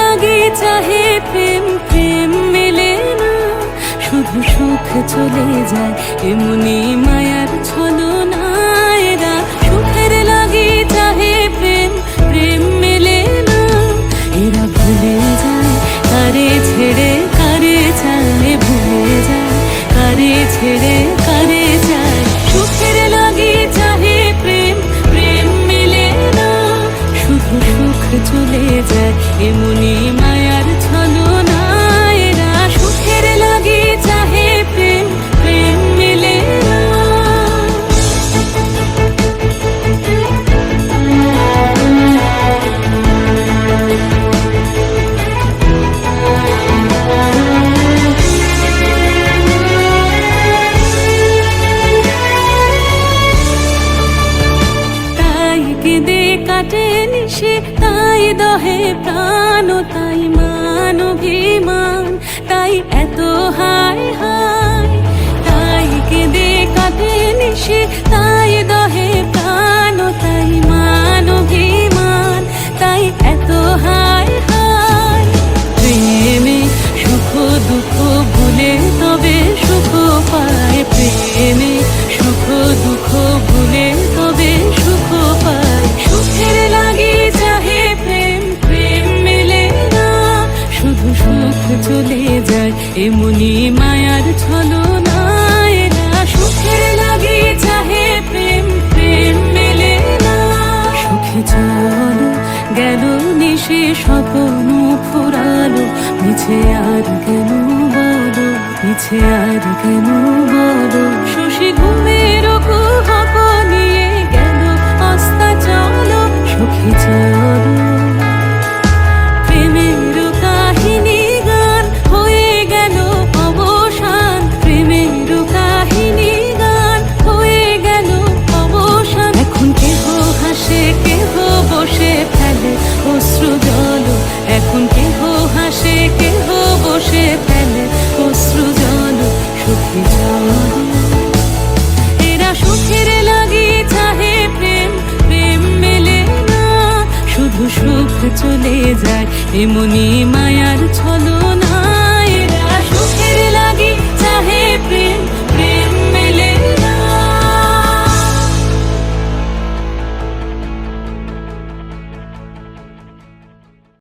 লাগি চাহে প্রেম প্রেম মেলে না। শুধু সুখ চলে যায়, এমনি মায়ার ছলো এরা। সুখের লাগি চাহে প্রেম প্রেম মেলে না। ভুলে যায়, কারে ছেড়ে কারে ভুলে যায়, কারে ছেড়ে সুখ চলে যায় এমনি মায়ার কাটে নিশে তাই দহে প্রাণ তাই মান অভিমান তাই এত হায় হায় এমনি মায়ার ছলো না, সুখের লাগি চাহে প্রেম প্রেম মেলে না। সুখে চলো, গেল নিশে স্বপ্ন ফুরালো, মিছে আর কেন বলো, মিছে আর কেন বলো। শশী ঘুমের কুহক নিয়ে গেল অস্তা চলো, সুখে চলো। চলে যায় এমনি মায়ার ছলো